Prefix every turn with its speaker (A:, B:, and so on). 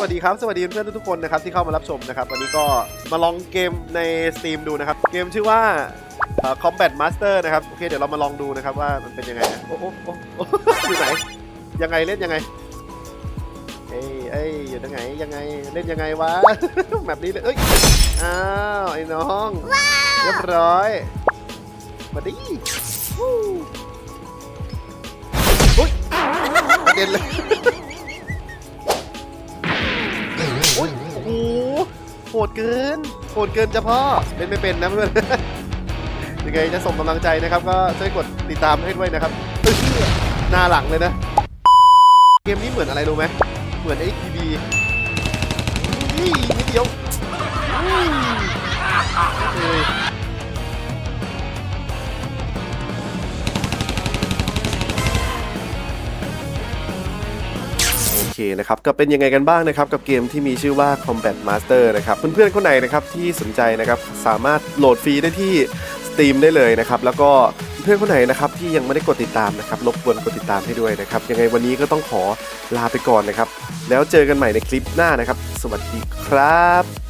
A: วัสดีครับ สวัสดีเพื่อนๆทุกๆคนนะครับที่เข้ามารับชมนะครับวันนี้ก็มาลองเกมใน Steam ดูนะครับ เกมชื่อว่าเอ่อ Combat Master นะครับ โอเค เดี๋ยวเรามาลองดูนะครับว่ามันเป็นยังไงนะโอ้โหโอ้โหโอ้โหอยู่ไหน ยังไงเล่นยังไงเอ้ยเอ้ยอยู่ตรงไหนยังไงเล่นยังไงวะแบบนี้เลยเอ้ยอ้าวไอ้น้องเรียบร้อยมาดิวู้อุ้ยกระเด็นเลย โหดเกินโหดเกินจะพ่อเล่นไม่เป็นนะเพื่อนยังไงจะส่งกำลังใจนะครับ ก็ช่วยกดติดตามให้ด้วยนะครับหน้าหลังเลยนะ เกมนี้เหมือนอะไรรู้ไหมเหมือน XPB นี่นิดเดียว นะครับก็เป็นยังไงกันบ้างนะครับกับเกมที่มีชื่อว่า Combat Master นะครับเพื่อนๆคนไหนนะครับที่สนใจนะครับสามารถโหลดฟรีได้ที่ Steam ได้เลยนะครับแล้วก็เพื่อนคนไหนนะครับที่ยังไม่ได้กดติดตามนะครับรบกวนกดติดตามให้ด้วยนะครับยังไงวันนี้ก็ต้องขอลาไปก่อนนะครับ แล้วเจอกันใหม่ในคลิปหน้านะครับ สวัสดีครับ